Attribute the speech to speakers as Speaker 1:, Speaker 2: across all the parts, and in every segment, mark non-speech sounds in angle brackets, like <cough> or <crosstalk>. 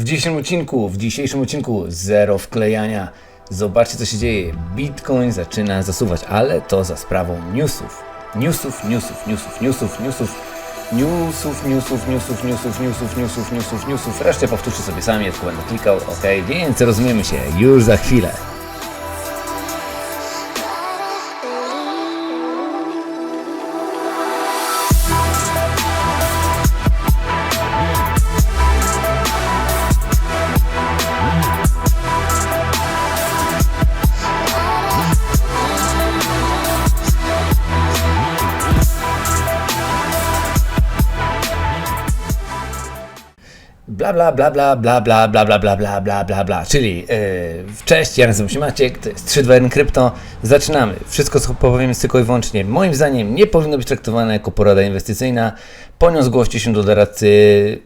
Speaker 1: W dzisiejszym odcinku, w dzisiejszym odcinku zero wklejania. Zobaczcie co się dzieje. Bitcoin zaczyna zasuwać, ale to za sprawą newsów. Newsów, newsów, newsów, newsów, newsów. Newsów, newsów, newsów, newsów, newsów, newsów, newsów, newsów. Resztę powtórzcie sobie sami, jak będę klikał, ok, więc rozumiemy się już za chwilę. Bla bla bla bla bla bla bla bla bla bla bla bla Czyli yy, cześć, ja nazywam się Maciek, to jest 321 Krypto. Zaczynamy. Wszystko co powiem jest tylko i wyłącznie moim zdaniem nie powinno być traktowane jako porada inwestycyjna. Po nią zgłoście się do doradcy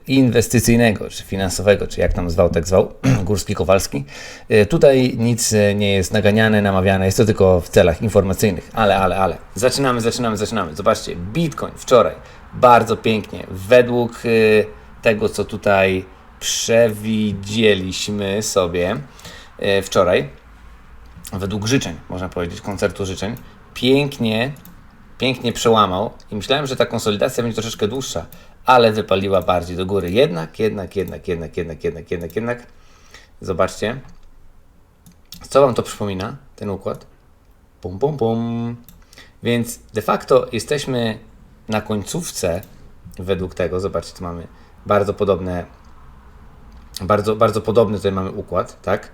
Speaker 1: inwestycyjnego, czy finansowego, czy jak tam zwał, tak zwał, Górski Kowalski. Yy, tutaj nic e, nie jest naganiane, namawiane, jest to tylko w celach informacyjnych, ale, ale, ale. Zaczynamy, zaczynamy, zaczynamy. Zobaczcie, Bitcoin wczoraj bardzo pięknie, według... Yy, tego, co tutaj przewidzieliśmy sobie e, wczoraj, według życzeń, można powiedzieć, koncertu życzeń, pięknie, pięknie przełamał i myślałem, że ta konsolidacja będzie troszeczkę dłuższa, ale wypaliła bardziej do góry. Jednak, jednak, jednak, jednak, jednak, jednak, jednak, jednak. Zobaczcie. Co Wam to przypomina, ten układ? Pum, pum, pum. Więc de facto jesteśmy na końcówce według tego. Zobaczcie, tu mamy bardzo podobne, bardzo, bardzo podobny tutaj mamy układ, tak?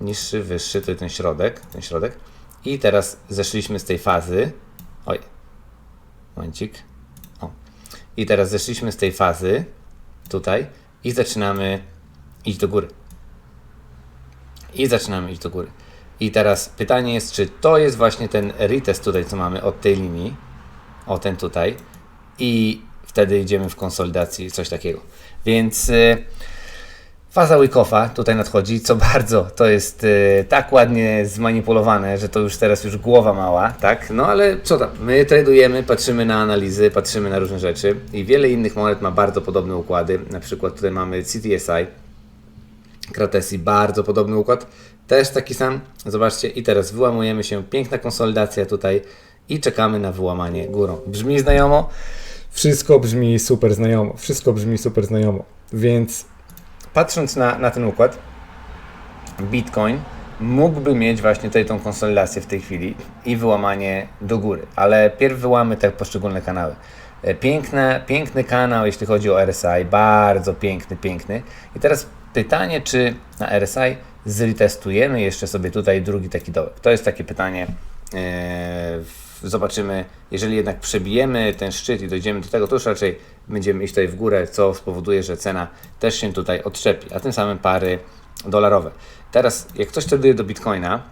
Speaker 1: Niższy, wyższy, tutaj ten środek, ten środek. I teraz zeszliśmy z tej fazy. Oj, momencik. O. I teraz zeszliśmy z tej fazy tutaj i zaczynamy iść do góry. I zaczynamy iść do góry. I teraz pytanie jest, czy to jest właśnie ten retest tutaj, co mamy od tej linii, o ten tutaj. I wtedy idziemy w konsolidacji, coś takiego. Więc y, faza Wickofa tutaj nadchodzi, co bardzo to jest y, tak ładnie zmanipulowane, że to już teraz już głowa mała, tak? No ale co tam, my tradujemy, patrzymy na analizy, patrzymy na różne rzeczy i wiele innych monet ma bardzo podobne układy. Na przykład tutaj mamy CTSI, Kratesi, bardzo podobny układ, też taki sam. Zobaczcie, i teraz wyłamujemy się, piękna konsolidacja tutaj i czekamy na wyłamanie górą. Brzmi znajomo? Wszystko brzmi super znajomo. Wszystko brzmi super znajomo. Więc patrząc na, na ten układ, Bitcoin mógłby mieć właśnie tutaj tą konsolidację w tej chwili i wyłamanie do góry, ale pierw wyłamy te poszczególne kanały. E, Piękne, piękny kanał, jeśli chodzi o RSI, bardzo piękny, piękny. I teraz pytanie, czy na RSI zretestujemy jeszcze sobie tutaj drugi taki dołek. To jest takie pytanie. Yy, zobaczymy, jeżeli jednak przebijemy ten szczyt i dojdziemy do tego, to już raczej będziemy iść tutaj w górę, co spowoduje, że cena też się tutaj odczepi, a tym samym pary dolarowe. Teraz, jak ktoś traduje do Bitcoina,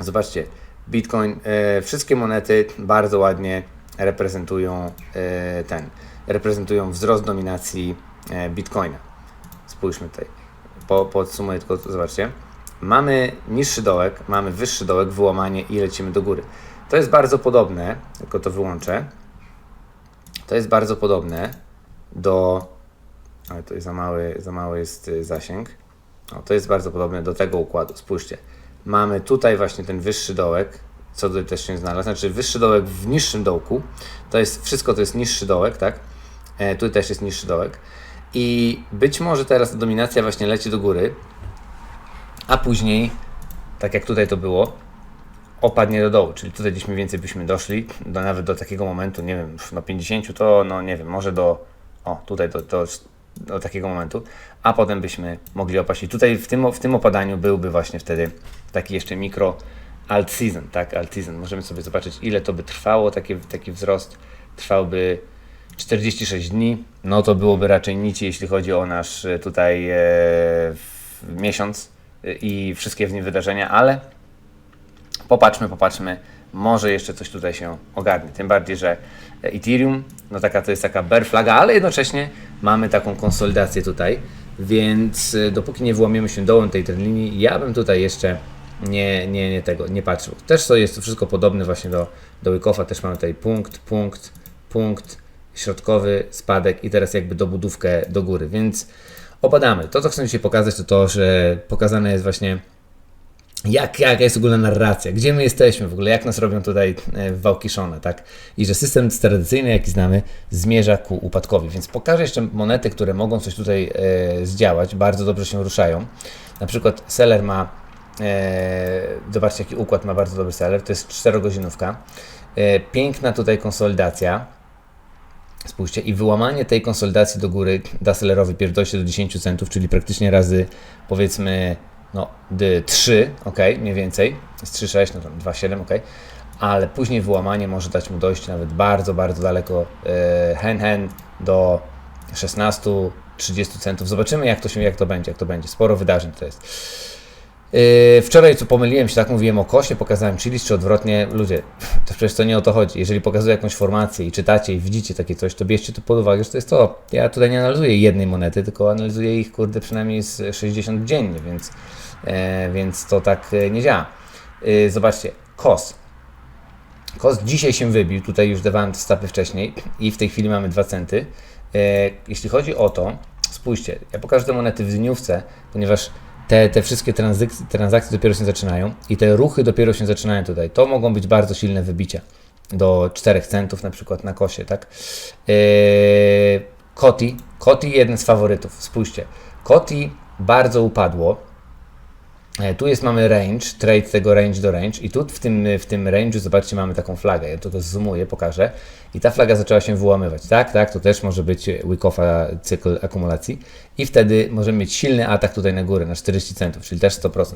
Speaker 1: zobaczcie, Bitcoin, e, wszystkie monety bardzo ładnie reprezentują e, ten, reprezentują wzrost dominacji e, Bitcoina. Spójrzmy tutaj, po, podsumuję tylko, zobaczcie. Mamy niższy dołek, mamy wyższy dołek, wyłamanie i lecimy do góry. To jest bardzo podobne, tylko to wyłączę. To jest bardzo podobne do. Ale to jest za mały, za mały jest y, zasięg. O, to jest bardzo podobne do tego układu. Spójrzcie. Mamy tutaj właśnie ten wyższy dołek, co tutaj też się znalazł. Znaczy wyższy dołek w niższym dołku. To jest wszystko to jest niższy dołek, tak? E, tu też jest niższy dołek. I być może teraz dominacja właśnie leci do góry, a później, tak jak tutaj to było, opadnie do dołu, czyli tutaj gdzieś mniej więcej byśmy doszli, do, nawet do takiego momentu, nie wiem, no 50 to, no nie wiem, może do, o tutaj do, do, do takiego momentu, a potem byśmy mogli opaść. I tutaj w tym, w tym opadaniu byłby właśnie wtedy taki jeszcze mikro alt season, tak, alt season. Możemy sobie zobaczyć, ile to by trwało, taki, taki wzrost. Trwałby 46 dni, no to byłoby raczej nic, jeśli chodzi o nasz e, tutaj e, miesiąc e, i wszystkie w nim wydarzenia, ale popatrzmy, popatrzmy, może jeszcze coś tutaj się ogarnie. Tym bardziej, że Ethereum, no taka to jest taka bear flaga, ale jednocześnie mamy taką konsolidację tutaj, więc e, dopóki nie wyłamiemy się dołem tej linii, ja bym tutaj jeszcze nie, nie, nie tego, nie patrzył. Też to jest to wszystko podobne właśnie do, do Wickofa, też mamy tutaj punkt, punkt, punkt, środkowy, spadek i teraz jakby dobudówkę do góry, więc Opadamy. To, co chcę dzisiaj pokazać, to to, że pokazane jest właśnie jak, jaka jest ogólna narracja, gdzie my jesteśmy w ogóle, jak nas robią tutaj e, wałkiszone, tak? I że system tradycyjny, jaki znamy, zmierza ku upadkowi. Więc pokażę jeszcze monety, które mogą coś tutaj e, zdziałać, bardzo dobrze się ruszają. Na przykład seller ma, e, zobaczcie jaki układ ma bardzo dobry seller, to jest 4-godzinówka. E, piękna tutaj konsolidacja. Spójrzcie, i wyłamanie tej konsolidacji do góry da sellerowi pierw dojście do 10 centów, czyli praktycznie razy powiedzmy no, d 3, ok, mniej więcej, jest 3,6, no tam 2,7, ok, ale później wyłamanie może dać mu dojście nawet bardzo, bardzo daleko, e, hen, hen do 16, 30 centów. Zobaczymy, jak to się, jak to będzie, jak to będzie. Sporo wydarzeń to jest. Yy, wczoraj co pomyliłem się, tak mówiłem o kosie, pokazałem chiliz, czy odwrotnie. Ludzie, <laughs> to przecież to nie o to chodzi. Jeżeli pokazuję jakąś formację i czytacie i widzicie takie coś, to bierzcie to pod uwagę, że to jest to. Ja tutaj nie analizuję jednej monety, tylko analizuję ich, kurde, przynajmniej z 60 dziennie, więc, e, więc to tak e, nie działa. E, zobaczcie, kos. Kos dzisiaj się wybił, tutaj już dawałem te wcześniej i w tej chwili mamy 2 centy. E, jeśli chodzi o to, spójrzcie, ja pokażę te monety w dniówce, ponieważ te, te wszystkie tranzyk- transakcje dopiero się zaczynają i te ruchy dopiero się zaczynają tutaj. To mogą być bardzo silne wybicia do 4 centów na przykład na kosie, tak? Yy, Koti, Koti jeden z faworytów, spójrzcie. Koti bardzo upadło. E, Tu jest, mamy range, trade tego range do range i tu w tym, w tym range'u, zobaczcie, mamy taką flagę, ja to, to zoomuję, pokażę. I ta flaga zaczęła się wyłamywać, tak, tak, to też może być Wickofa cykl akumulacji. I wtedy możemy mieć silny atak tutaj na górę, na 40 centów, czyli też 100%.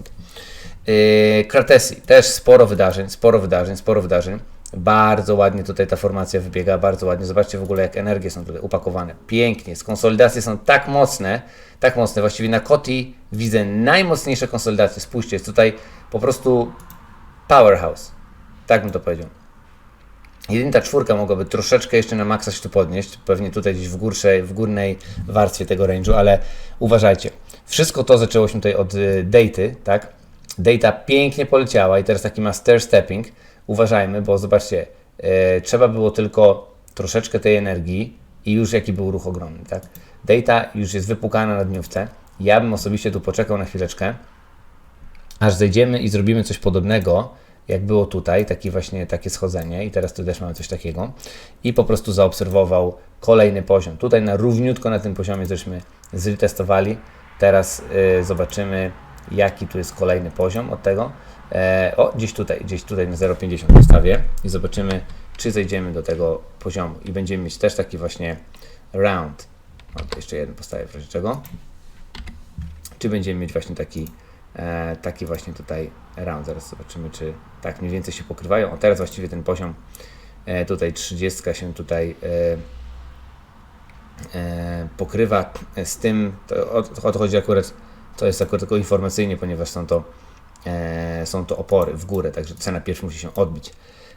Speaker 1: Yy, Kratesi, też sporo wydarzeń, sporo wydarzeń, sporo wydarzeń. Bardzo ładnie tutaj ta formacja wybiega, bardzo ładnie. Zobaczcie w ogóle, jak energie są tutaj upakowane. Pięknie. Konsolidacje są tak mocne, tak mocne. Właściwie na Koti widzę najmocniejsze konsolidacje. Spójrzcie, jest tutaj po prostu powerhouse. Tak bym to powiedział. Jedynie ta czwórka mogłaby troszeczkę jeszcze na maksa się tu podnieść, pewnie tutaj gdzieś w, górszej, w górnej warstwie tego range'u, ale uważajcie. Wszystko to zaczęło się tutaj od y, daty, tak? Data pięknie poleciała i teraz taki ma stair stepping. Uważajmy, bo zobaczcie, e, trzeba było tylko troszeczkę tej energii i już jaki był ruch ogromny, tak? Data już jest wypukana na dniówce. Ja bym osobiście tu poczekał na chwileczkę, aż zejdziemy i zrobimy coś podobnego, jak było tutaj, takie właśnie takie schodzenie i teraz tu też mamy coś takiego i po prostu zaobserwował kolejny poziom. Tutaj na równiutko na tym poziomie żeśmy zretestowali. Teraz y, zobaczymy, jaki tu jest kolejny poziom od tego. E, o, gdzieś tutaj, gdzieś tutaj na 0,50 postawię i zobaczymy, czy zejdziemy do tego poziomu i będziemy mieć też taki właśnie round. O, jeszcze jeden postawię w razie czego czy będziemy mieć właśnie taki, e, taki właśnie tutaj round. Zaraz zobaczymy, czy tak mniej więcej się pokrywają. O teraz właściwie ten poziom e, tutaj 30 się tutaj e, e, pokrywa z tym, to, o, o to chodzi akurat, to jest akurat tylko informacyjnie, ponieważ są to, są to opory w górę, także cena pierw musi się odbić.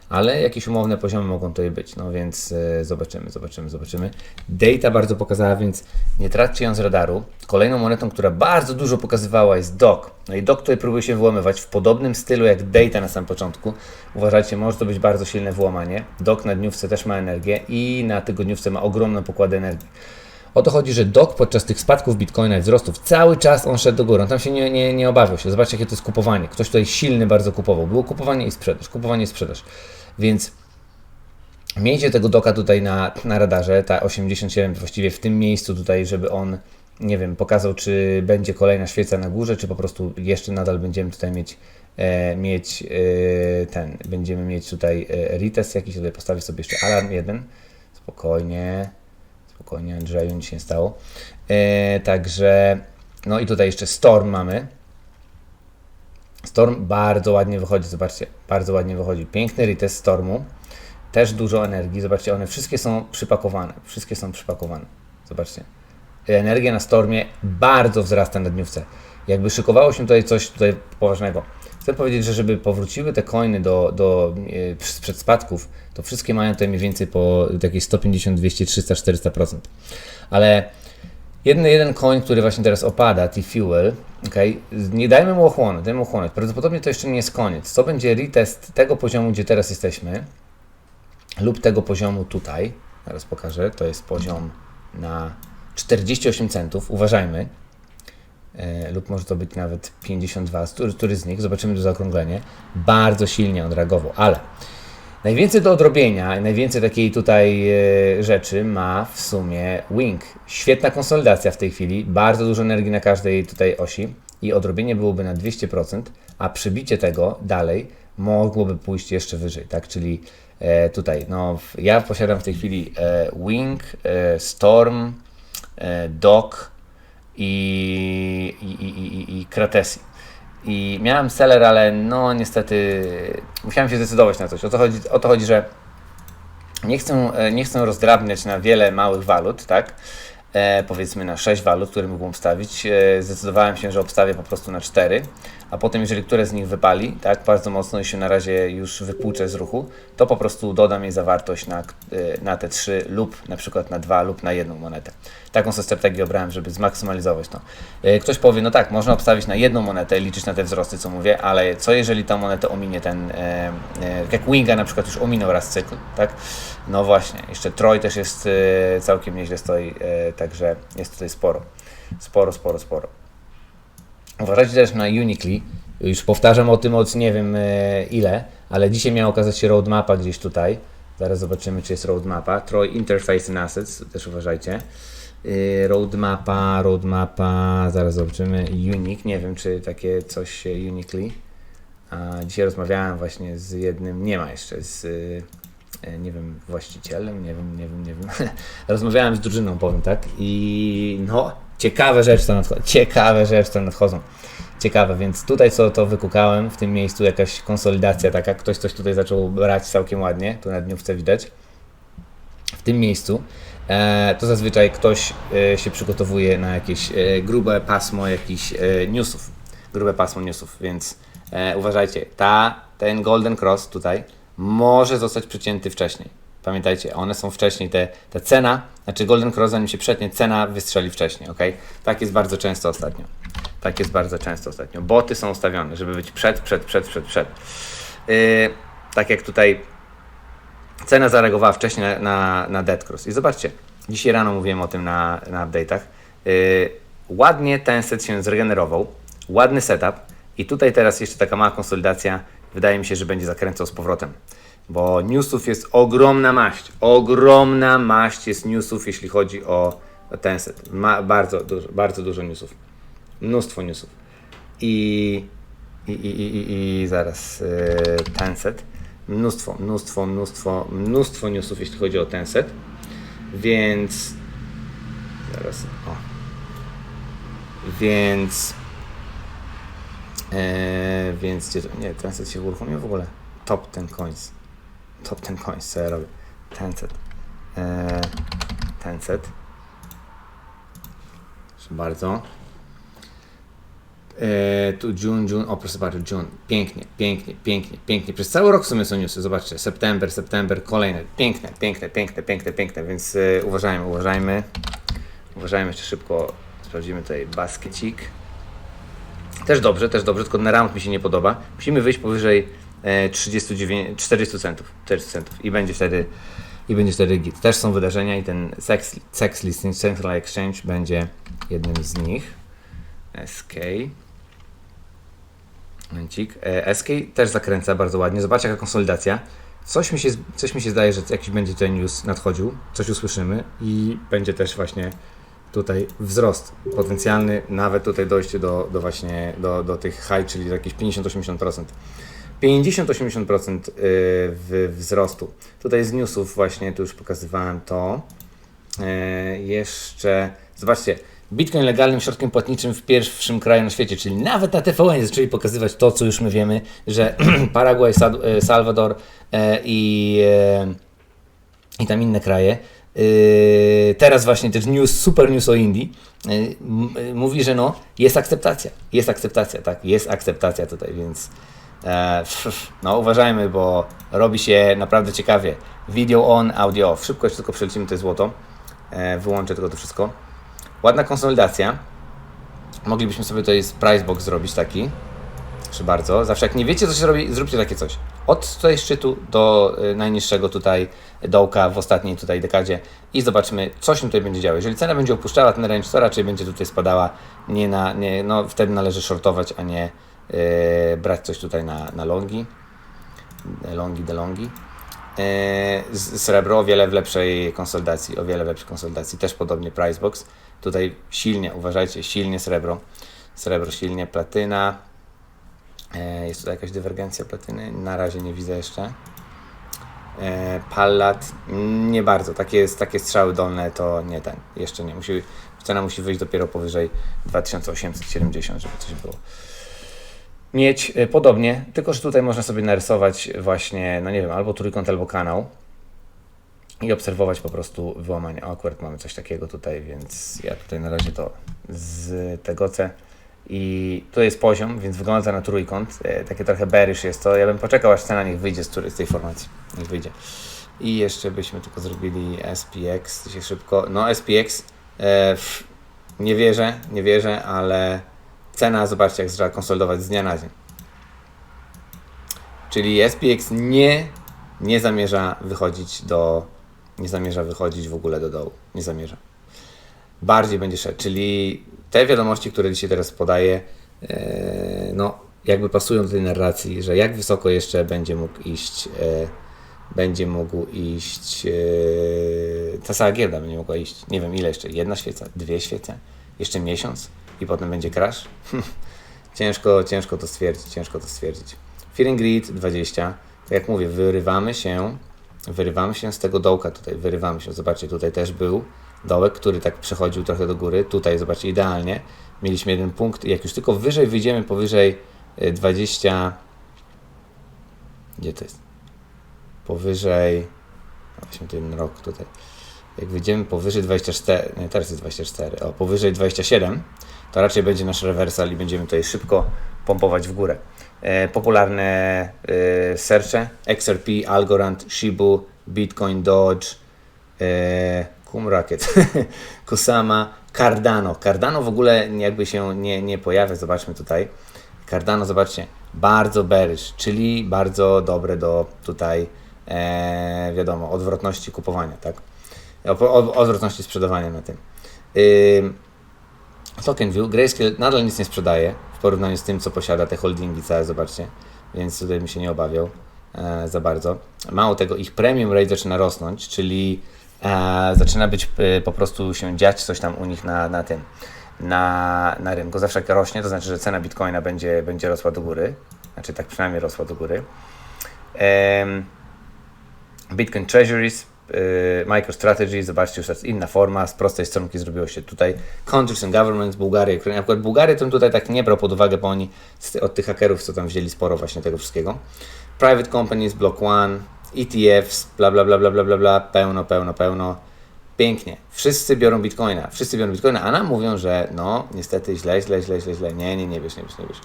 Speaker 1: Ale jakieś umowne poziomy mogą tutaj być, no więc e, zobaczymy, zobaczymy, zobaczymy. Data bardzo pokazała, więc nie traćcie ją z radaru. Kolejną monetą, która bardzo dużo pokazywała jest DOC. No i DOC tutaj próbuje się wyłamywać w podobnym stylu jak Data na samym początku. Uważajcie, może to być bardzo silne wyłamanie. DOC na dniówce też ma energię i na tygodniówce ma ogromną pokładę energii. O to chodzi, że DOC podczas tych spadków Bitcoina i wzrostów cały czas on szedł do góry. On tam się nie, nie, nie obawiał się. Zobaczcie, jakie to jest kupowanie. Ktoś tutaj silny bardzo kupował. Było kupowanie i sprzedaż, kupowanie i sprzedaż. Więc miejcie tego doka tutaj na, na radarze, ta 87 właściwie w tym miejscu tutaj, żeby on, nie wiem, pokazał, czy będzie kolejna świeca na górze, czy po prostu jeszcze nadal będziemy tutaj mieć, e, mieć e, ten, będziemy mieć tutaj e, retest jakiś, tutaj postawię sobie jeszcze alarm jeden, spokojnie, spokojnie Andrzeju, nic się nie stało. E, także, no i tutaj jeszcze Storm mamy, Storm bardzo ładnie wychodzi, zobaczcie, bardzo ładnie wychodzi. Piękny retest Stormu, też dużo energii, zobaczcie, one wszystkie są przypakowane, wszystkie są przypakowane, zobaczcie. Energia na Stormie bardzo wzrasta na dniówce. Jakby szykowało się tutaj coś tutaj poważnego. Chcę powiedzieć, że żeby powróciły te coiny do, do e, sprzed spadków, to wszystkie mają tutaj mniej więcej po jakieś 150, 200, 300, 400%. Ale Jeden, jeden coin, który właśnie teraz opada, T-Fuel, okay, nie dajmy mu ochłonąć, dajmy mu ochłonąć. Prawdopodobnie to jeszcze nie jest koniec. Co będzie retest tego poziomu, gdzie teraz jesteśmy, lub tego poziomu tutaj, zaraz pokażę, to jest poziom na 48 centów, uważajmy, lub może to być nawet 52, który, z nich, zobaczymy do zaokrąglenie, bardzo silnie odreagował, ale najwięcej do odrobienia i najwięcej takiej tutaj e, rzeczy ma w sumie Wing. Świetna konsolidacja w tej chwili, bardzo dużo energii na każdej tutaj osi i odrobienie byłoby na 200%, a przybicie tego dalej mogłoby pójść jeszcze wyżej, tak, czyli e, tutaj, no ja posiadam w tej chwili e, Wing, e, Storm, e, Dock i, i, i, i, Kratesi. I miałem seller, ale no niestety musiałem się zdecydować na coś. O to chodzi, o to chodzi że nie chcę, nie chcę rozdrabniać na wiele małych walut, tak? E, powiedzmy na 6 walut, które mógłbym obstawić. E, zdecydowałem się, że obstawię po prostu na 4, a potem jeżeli które z nich wypali, tak, bardzo mocno i się na razie już wypłuczę z ruchu, to po prostu dodam jej zawartość na, e, na te 3 lub na przykład na 2 lub na jedną monetę. Taką sobie strategię obrałem, żeby zmaksymalizować to. E, Ktoś powie, no tak, można obstawić na jedną monetę, liczyć na te wzrosty, co mówię, ale co jeżeli ta moneta ominie ten, e, e, jak Winga na przykład już ominął raz cykl, tak? No właśnie, jeszcze Troy też jest e, całkiem nieźle stoi, także jest tutaj sporo, sporo, sporo, sporo. Uważajcie też na Uniqli. Już powtarzam o tym od nie wiem e, ile, ale dzisiaj miała okazać się roadmapa gdzieś tutaj. Zaraz zobaczymy, czy jest roadmapa. Troy Interface and Assets, też uważajcie. E, Roadmapa, roadmapa, zaraz zobaczymy. Unique, nie wiem, czy takie coś się Uniqli. A dzisiaj rozmawiałem właśnie z jednym, nie ma jeszcze, z e, nie wiem, właścicielem, nie wiem, nie wiem, nie wiem. <laughs> Rozmawiałem z drużyną, powiem tak. I no, ciekawe rzeczy tam nadchodzą. Ciekawe rzeczy tam nadchodzą. Ciekawe, więc tutaj co to wykukałem, w tym miejscu jakaś konsolidacja taka, ktoś coś tutaj zaczął brać całkiem ładnie, tu na dniówce widać. W tym miejscu e, to zazwyczaj ktoś e, się przygotowuje na jakieś e, grube pasmo jakichś newsów. Grube pasmo newsów, więc uważajcie, ta, ten Golden Cross tutaj może zostać przycięty wcześniej. Pamiętajcie, one są wcześniej, te, ta cena, znaczy Golden Cross zanim się przetnie, cena wystrzeli wcześniej, ok? Tak jest bardzo często ostatnio. Tak jest bardzo często ostatnio. Boty są ustawione, żeby być przed, przed, przed, przed, przed. Yy, tak jak tutaj cena zareagowała wcześniej na, na, na Dead Cross. I zobaczcie, dzisiaj rano mówiłem o tym na, na update'ach. Yy, ładnie ten set się zregenerował, ładny setup i tutaj teraz jeszcze taka mała konsolidacja. Wydaje mi się, że będzie zakręcał z powrotem. Bo newsów jest ogromna maść. Ogromna maść jest newsów, jeśli chodzi o ten set. Ma bardzo dużo, bardzo dużo newsów. Mnóstwo newsów. I, i, i, i, i, zaraz yy, ten set. Mnóstwo, mnóstwo, mnóstwo, mnóstwo newsów, jeśli chodzi o ten set. Więc zaraz, o. Więc e, więc gdzie to, nie, ten set się uruchomił w ogóle. Top ten coins. Top ten coins, co ja robię? Ten set. E, ten set. Proszę bardzo. E, tu June, June, o proszę bardzo, June. Pięknie, pięknie, pięknie, pięknie. Przez cały rok w sumie są newsy, zobaczcie. September, September, kolejne. Piękne, piękne, piękne, piękne, piękne, więc e, uważajmy, uważajmy. Uważajmy jeszcze szybko. Sprawdzimy tutaj baskecik. Też dobrze, też dobrze, tylko na round mi się nie podoba. Musimy wyjść powyżej 39, 40 centów, 40 centów i będzie wtedy i będzie wtedy git. Też są wydarzenia i ten sex, sex listing Central Exchange będzie jednym z nich. SK. Momencik. E, SK też zakręca bardzo ładnie. Zobaczcie jaka konsolidacja. Coś mi, się, coś mi się zdaje, że jakiś będzie ten news nadchodził, coś usłyszymy i będzie też właśnie tutaj wzrost potencjalny, nawet tutaj dojście do, do właśnie do, do tych high, czyli jakieś 50-80%. 50-80% y, wzrostu. Tutaj z newsów właśnie, tu już pokazywałem to. E, jeszcze, zobaczcie, Bitcoin legalnym środkiem płatniczym w pierwszym kraju na świecie, czyli nawet na TVN zaczęli pokazywać to, co już my wiemy, że <clears throat> Paragwaj, Sad- e, Salwador e, i, i tam inne kraje. Teraz właśnie też news, super news o Indii mówi, że no jest akceptacja, jest akceptacja, tak, jest akceptacja tutaj, więc no uważajmy, bo robi się naprawdę ciekawie. Video on, audio off. Szybko jeszcze tylko przelecimy to złoto. E, wyłączę tylko to wszystko. Ładna konsolidacja. Moglibyśmy sobie tutaj price box zrobić taki. Proszę bardzo. Zawsze jak nie wiecie, co się robi, zróbcie takie coś. Od tutaj szczytu do y, najniższego tutaj dołka w ostatniej tutaj dekadzie i zobaczymy, co się tutaj będzie działo. Jeżeli cena będzie opuszczała ten range, to raczej będzie tutaj spadała. Nie na, nie, no wtedy należy shortować, a nie brać coś tutaj na, na longi. Longi, delongi. E, Srebro o wiele w lepszej konsolidacji, o wiele lepszej konsolidacji. Też podobnie Pricebox. Tutaj silnie, uważajcie, silnie srebro. Srebro silnie, platyna. E, Jest tutaj jakaś dywergencja platyny? Na razie nie widzę jeszcze. E, Pallat nie bardzo. Takie, takie strzały dolne to nie ten. Jeszcze nie. Musi, cena musi wyjść dopiero powyżej 2870, żeby coś było mieć y, podobnie, tylko że tutaj można sobie narysować właśnie, no nie wiem, albo trójkąt, albo kanał i obserwować po prostu wyłamanie. O, akurat mamy coś takiego tutaj, więc ja tutaj na razie to z tego C i tu jest poziom, więc wygląda na trójkąt. E, Takie trochę bearish jest to. Ja bym poczekał, aż cena niech wyjdzie z, tej formacji. Niech wyjdzie. I jeszcze byśmy tylko zrobili SPX się szybko. No SPX e, nie wierzę, nie wierzę, ale cena, zobaczcie jak zaczęła konsolidować z dnia na dzień. Czyli SPX nie, nie zamierza wychodzić do, nie zamierza wychodzić w ogóle do dołu. Nie zamierza. Bardziej będzie szedł, czyli te wiadomości, które dzisiaj teraz podaję, e, no jakby pasują do tej narracji, że jak wysoko jeszcze będzie mógł iść, e, będzie mógł iść, e, ta cała giełda będzie mogła iść, nie wiem ile jeszcze, jedna świeca, dwie świece, jeszcze miesiąc i potem będzie crash. <laughs> ciężko, ciężko to stwierdzić, ciężko to stwierdzić. Fear and Greed 20, tak jak mówię, wyrywamy się, wyrywamy się z tego dołka tutaj, wyrywamy się, zobaczcie, tutaj też był dołek, który tak przechodził trochę do góry, tutaj zobaczcie, idealnie, mieliśmy jeden punkt, jak już tylko wyżej wyjdziemy powyżej y, 20, gdzie to jest? Powyżej, no weźmy ten rok tutaj, jak wyjdziemy powyżej 24, nie, teraz jest 24, o, powyżej 27, to raczej będzie nasz rewersal i będziemy tutaj szybko pompować w górę. E, popularne e, sercze, XRP, Algorand, Shibu, Bitcoin, Dodge, e, <laughs> Kusama, Cardano. Cardano w ogóle jakby się nie, nie pojawia, zobaczmy tutaj. Cardano, zobaczcie, bardzo bearish, czyli bardzo dobre do tutaj, e, wiadomo, odwrotności kupowania, tak? O, o, odwrotności sprzedawania na tym. Ym, Token View, Grayscale nadal nic nie sprzedaje w porównaniu z tym, co posiada te holdingi całe, zobaczcie, więc tutaj bym się nie obawiał e, za bardzo. Mało tego, ich premium rate zaczyna rosnąć, czyli e, zaczyna być e, po prostu się dziać coś tam u nich na, na tym, na, na rynku. Zawsze jak rośnie, to znaczy, że cena bitcoina będzie, będzie rosła do góry, znaczy tak przynajmniej rosła do góry. Bitcoin Treasuries, yy, MicroStrategy, zobaczcie, już teraz inna forma, z prostej stronki zrobiło się tutaj Countries and Governments, Bułgaria, Ukraina. Na przykład Bułgarię to tutaj tak nie brał pod uwagę, bo oni od tych hakerów, co tam wzięli sporo właśnie tego wszystkiego. Private Companies, Block One, ETFs, bla bla bla bla bla bla, bla pełno, pełno, pełno. Pięknie. Wszyscy biorą bitcoina. Wszyscy biorą bitcoina, a nam mówią, że no, niestety źle, źle, źle, źle, źle. Nie, nie, nie wiesz, nie wiesz, nie wiesz.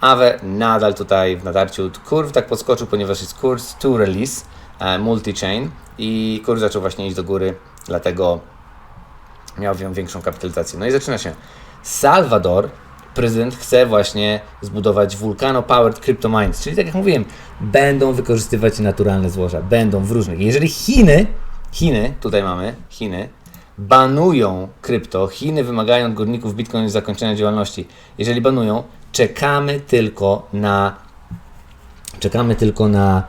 Speaker 1: Awe nadal tutaj w nadarciu. Kurw tak podskoczył, ponieważ jest kurs to release multi-chain i kurs zaczął właśnie iść do góry, dlatego miał większą kapitalizację. No i zaczyna się. Salwador, prezydent chce właśnie zbudować Vulcano Powered Crypto Mines, czyli tak jak mówiłem, będą wykorzystywać naturalne złoża, będą w różnych. Jeżeli Chiny, Chiny, tutaj mamy Chiny, banują krypto, Chiny wymagają od górników Bitcoin zakończenia działalności. Jeżeli banują, czekamy tylko na czekamy tylko na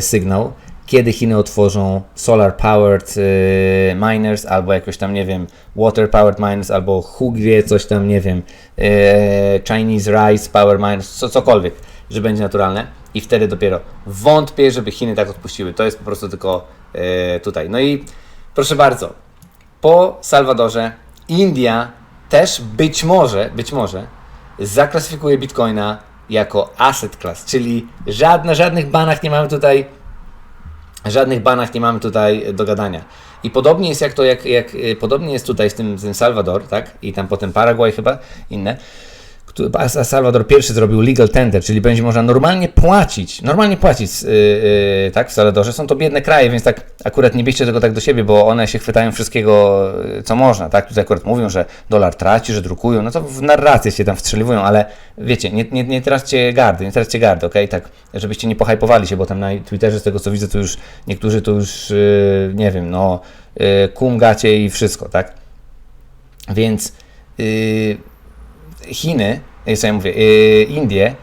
Speaker 1: sygnał, kiedy Chiny otworzą solar powered y, miners, albo jakoś tam, nie wiem, water powered miners, albo Hugwie, coś tam, nie wiem, y, Chinese rice power miners, co, cokolwiek, że będzie naturalne. I wtedy dopiero wątpię, żeby Chiny tak odpuściły. To jest po prostu tylko y, tutaj. No i proszę bardzo, po Salwadorze India też być może, być może zaklasyfikuje Bitcoina jako asset class, czyli żadne, żadnych banach nie mamy tutaj żadnych banach nie mamy tutaj do gadania. I podobnie jest jak to, jak, jak y, podobnie jest tutaj z tym, z tym Salwador, tak? I tam potem Paragwaj chyba, inne, Salwador pierwszy zrobił legal tender, czyli będzie można normalnie płacić, normalnie płacić yy, yy, tak, w Salwadorze. Są to biedne kraje, więc tak akurat nie bierzcie tego tak do siebie, bo one się chwytają wszystkiego, yy, co można, tak? Tutaj akurat mówią, że dolar traci, że drukują, no to w narrację się tam wstrzeliwują, ale wiecie, nie, nie, nie traćcie gardy, nie traćcie gardy, okej, tak, żebyście nie pohypowali się, bo tam na Twitterze z tego co widzę, to już niektórzy to już, yy, nie wiem, no, yy, kum gacie i wszystko, tak? Więc yy, Chiny, yy, co ja mówię, yy, Indie,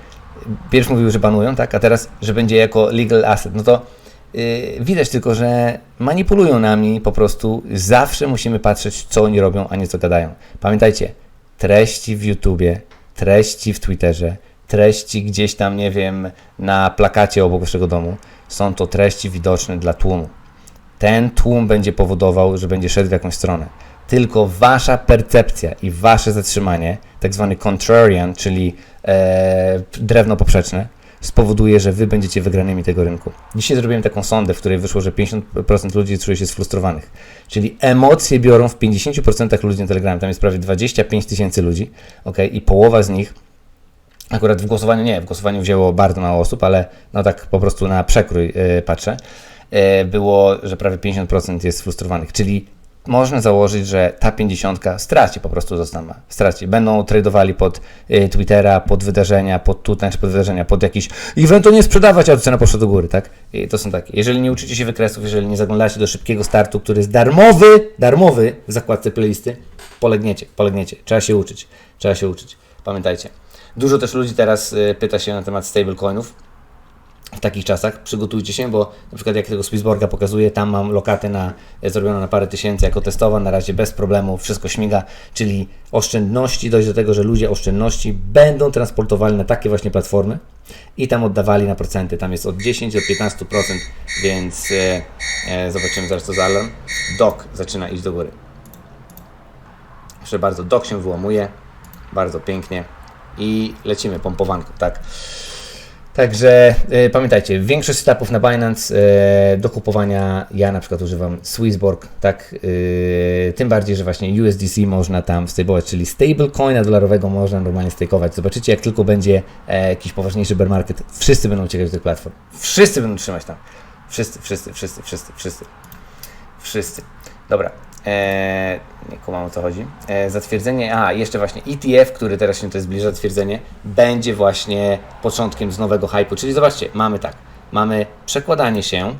Speaker 1: pierw mówiły, że banują, tak, a teraz, że będzie jako legal asset, no to yy, widać tylko, że manipulują nami po prostu, zawsze musimy patrzeć, co oni robią, a nie co gadają. Pamiętajcie, treści w YouTubie, treści w Twitterze, treści gdzieś tam, nie wiem, na plakacie obok waszego domu, są to treści widoczne dla tłumu ten tłum będzie powodował, że będzie szedł w jakąś stronę. Tylko wasza percepcja i wasze zatrzymanie, tak zwany contrarian, czyli e, drewno poprzeczne, spowoduje, że wy będziecie wygranymi tego rynku. Dzisiaj zrobiłem taką sondę, w której wyszło, że 50% ludzi czuje się sfrustrowanych. Czyli emocje biorą w 50% ludzi na Telegramie. Tam jest prawie 25 tysięcy ludzi, ok, i połowa z nich Akurat w głosowaniu nie, w głosowaniu wzięło bardzo mało osób, ale no tak po prostu na przekrój y, patrzę. Y, było, że prawie 50% jest sfrustrowanych, czyli można założyć, że ta 50 straci po prostu zostama. Straci. Będą tradowali pod y, Twittera, pod wydarzenia, pod tutaj, czy pod wydarzenia, pod jakiś event to nie sprzedawać, a cena poszła do góry, tak? I to są takie. Jeżeli nie uczycie się wykresów, jeżeli nie zaglądacie do szybkiego startu, który jest darmowy, darmowy w zakładce playlisty, polegniecie, polegniecie. Trzeba się uczyć. Trzeba się uczyć. Pamiętajcie. Dużo też ludzi teraz y, pyta się na temat stablecoinów w takich czasach. Przygotujcie się, bo na przykład jak tego Swissborga pokazuje, tam mam lokatę na, e, zrobioną na parę tysięcy jako testowa, na razie bez problemu, wszystko śmiga, czyli oszczędności, dojść do tego, że ludzie oszczędności będą transportowali na takie właśnie platformy i tam oddawali na procenty. Tam jest od 10 do 15%, więc e, e, zobaczymy zaraz co za alarm. DOK zaczyna iść do góry. Proszę bardzo, dok się wyłamuje, bardzo pięknie i lecimy pompowanką, tak. Także e, pamiętajcie, większość setupów na Binance e, do kupowania, ja na przykład używam Swissborg, tak, e, tym bardziej, że właśnie USDC można tam stable'ować, czyli stablecoina dolarowego można normalnie stakeować. Zobaczycie, jak tylko będzie e, jakiś poważniejszy bear market, wszyscy będą uciekać do tych platform. Wszyscy będą trzymać tam. Wszyscy, wszyscy, wszyscy, wszyscy, wszyscy. Wszyscy. Dobra. Eee, nie kumam o co chodzi. Eee, zatwierdzenie, a jeszcze właśnie ETF, który teraz się to zbliża, zatwierdzenie, będzie właśnie początkiem z nowego hype'u. Czyli zobaczcie, mamy tak, mamy przekładanie się,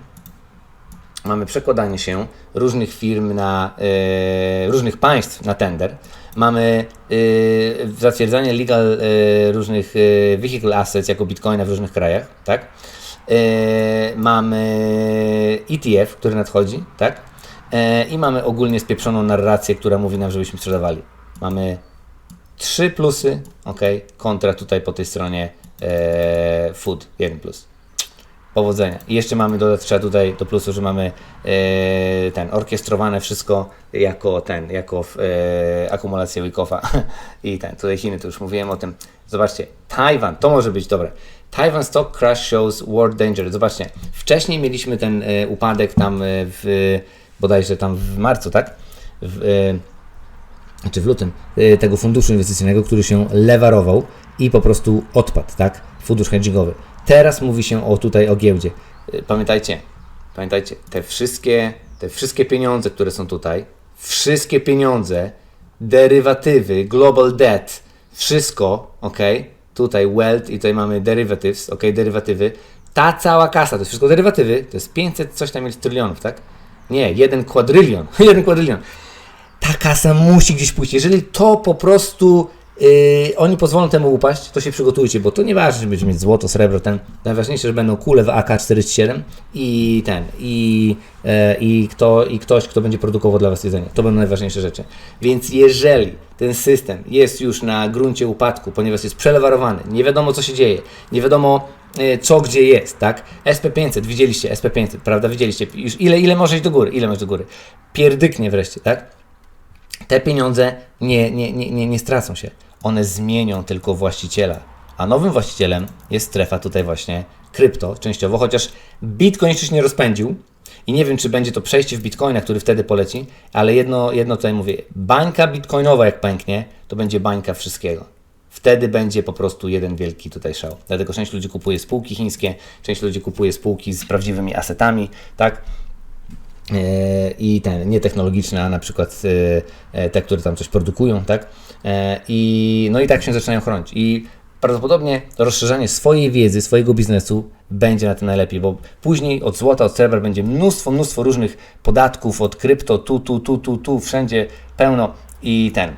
Speaker 1: mamy przekładanie się różnych firm na, e, różnych państw na tender. Mamy e, zatwierdzanie legal e, różnych e, vehicle assets jako bitcoina w różnych krajach, tak? E, mamy ETF, który nadchodzi, tak? E, I mamy ogólnie spieprzoną narrację, która mówi nam, żebyśmy sprzedawali. Mamy trzy plusy, ok, kontra tutaj po tej stronie e, food, jeden plus. Powodzenia. I jeszcze mamy trzeba tutaj do plusu, że mamy e, ten orkiestrowane wszystko jako ten, jako e, akumulację <laughs> i ten, tutaj Chiny, to już mówiłem o tym. Zobaczcie, Tajwan, to może być dobre. Taiwan Stock Crash Shows World Danger. Zobaczcie, wcześniej mieliśmy ten e, upadek tam e, w, bodajże tam w marcu, tak? W, e, czy w lutym e, tego funduszu inwestycyjnego, który się lewarował i po prostu odpadł, tak? Fundusz hedgingowy. Teraz mówi się o tutaj o giełdzie. E, Pamiętajcie, pamiętajcie, te wszystkie, te wszystkie pieniądze, które są tutaj, wszystkie pieniądze, derywatywy, global debt, wszystko, ok? Tutaj wealth i tutaj mamy derivatives, ok? Derywatywy. Ta cała kasa, to jest wszystko derywatywy, to jest 500 coś tam jest trylionów, tak? Nie, jeden kwadrylion, <laughs> jeden kwadrylion ta kasa musi gdzieś pójść. Jeżeli to po prostu yy, oni pozwolą temu upaść, to się przygotujcie, bo to nieważne, że będziecie mieć złoto, srebro, ten. Najważniejsze, że będą kule w AK-47 i ten, i, e, i, kto, i ktoś, kto będzie produkował dla Was jedzenie. To będą najważniejsze rzeczy. Więc jeżeli ten system jest już na gruncie upadku, ponieważ jest przelewarowany, nie wiadomo co się dzieje, nie wiadomo e, co gdzie jest, tak? SP500, widzieliście, SP500, prawda? Widzieliście już ile, ile może iść do góry, ile może do góry. Pierdyknie wreszcie, tak? te pieniądze nie, nie, nie, nie, nie stracą się. One zmienią tylko właściciela. A nowym właścicielem jest strefa tutaj właśnie krypto częściowo, chociaż Bitcoin jeszcze się nie rozpędził i nie wiem, czy będzie to przejście w Bitcoina, który wtedy poleci, ale jedno, jedno tutaj mówię. Bańka bitcoinowa jak pęknie, to będzie bańka wszystkiego. Wtedy będzie po prostu jeden wielki tutaj szał. Dlatego część ludzi kupuje spółki chińskie, część ludzi kupuje spółki z prawdziwymi asetami, tak? E, i ten, nie technologiczne, a na przykład e, te, które tam coś produkują, tak? E, I, no i tak się zaczynają chronić. I prawdopodobnie rozszerzanie swojej wiedzy, swojego biznesu będzie na tym najlepiej, bo później od złota, od srebra będzie mnóstwo, mnóstwo różnych podatków, od krypto, tu, tu, tu, tu, tu, wszędzie pełno i ten.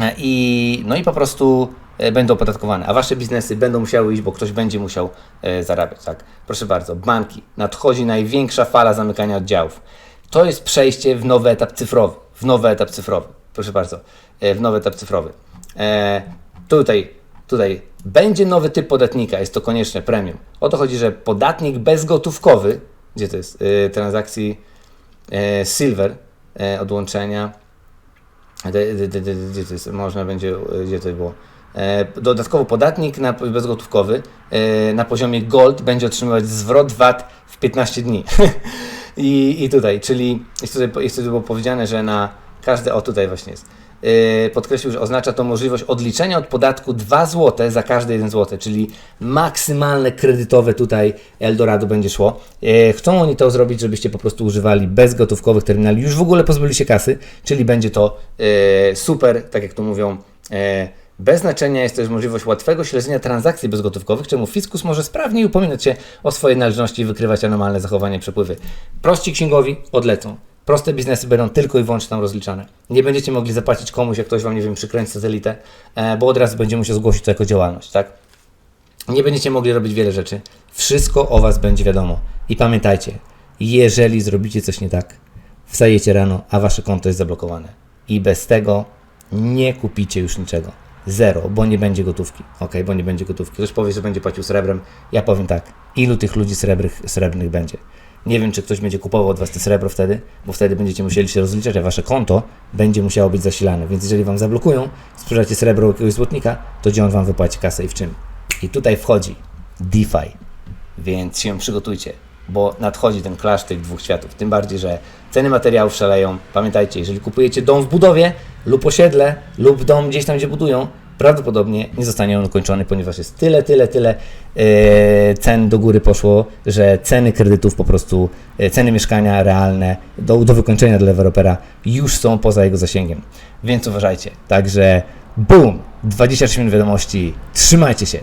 Speaker 1: E, I, no i po prostu e, będą opodatkowane, a wasze biznesy będą musiały iść, bo ktoś będzie musiał e, zarabiać, tak? Proszę bardzo, banki, nadchodzi największa fala zamykania oddziałów. To jest przejście w nowy etap cyfrowy, w nowy etap cyfrowy, proszę bardzo, e, w nowy etap cyfrowy. E, tutaj, tutaj będzie nowy typ podatnika, jest to konieczne, premium. O to chodzi, że podatnik bezgotówkowy, gdzie to jest, e, transakcji silver, odłączenia, Gdzie to jest? Można będzie, gdzie to było? Dodatkowo podatnik na, bezgotówkowy na poziomie gold będzie otrzymywać zwrot VAT w 15 dni. <laughs> I, I tutaj, czyli jest tutaj, jest tutaj było powiedziane, że na każde, o tutaj właśnie jest, e, podkreślił, że oznacza to możliwość odliczenia od podatku 2 zł za każde 1 zł, czyli maksymalne kredytowe tutaj Eldorado będzie szło. E, Chcą oni to zrobić, żebyście po prostu używali bezgotówkowych terminali, już w ogóle pozbyli się kasy, czyli będzie to e, super, tak jak tu mówią, bez znaczenia jest też możliwość łatwego śledzenia transakcji bezgotówkowych, czemu fiskus może sprawniej upominać się o swoje należności i wykrywać anormalne zachowanie przepływy. Prości księgowi odlecą. Proste biznesy będą tylko i wyłącznie tam rozliczane. Nie będziecie mogli zapłacić komuś, jak ktoś Wam, nie wiem, przykręci satelitę, e, bo od razu będzie musiał zgłosić to jako działalność, tak? Nie będziecie mogli robić wiele rzeczy. Wszystko o Was będzie wiadomo. I pamiętajcie, jeżeli zrobicie coś nie tak, wstajecie rano, a Wasze konto jest zablokowane. I bez tego nie kupicie już niczego. Zero, bo nie będzie gotówki. Ok, bo nie będzie gotówki. Ktoś powie, że będzie płacił srebrem. Ja powiem tak. Ilu tych ludzi srebrych, srebrnych będzie? Nie wiem, czy ktoś będzie kupował od Was te srebro wtedy, bo wtedy będziecie musieli się rozliczać, a Wasze konto będzie musiało być zasilane. Więc jeżeli Wam zablokują, sprzedacie srebro jakiegoś złotnika, to gdzie on Wam wypłaci kasę i w czym? I tutaj wchodzi DeFi. Więc się przygotujcie, bo nadchodzi ten clash tych dwóch światów. Tym bardziej, że ceny materiałów szaleją. Pamiętajcie, jeżeli kupujecie dom w budowie lub osiedle lub dom gdzieś tam, gdzie budują, prawdopodobnie nie zostanie on ukończony, ponieważ jest tyle, tyle, tyle e, cen do góry poszło, że ceny kredytów po prostu, e, ceny mieszkania realne do, do wykończenia dla dewelopera już są poza jego zasięgiem. Więc uważajcie. Także boom! 23 minut wiadomości. Trzymajcie się.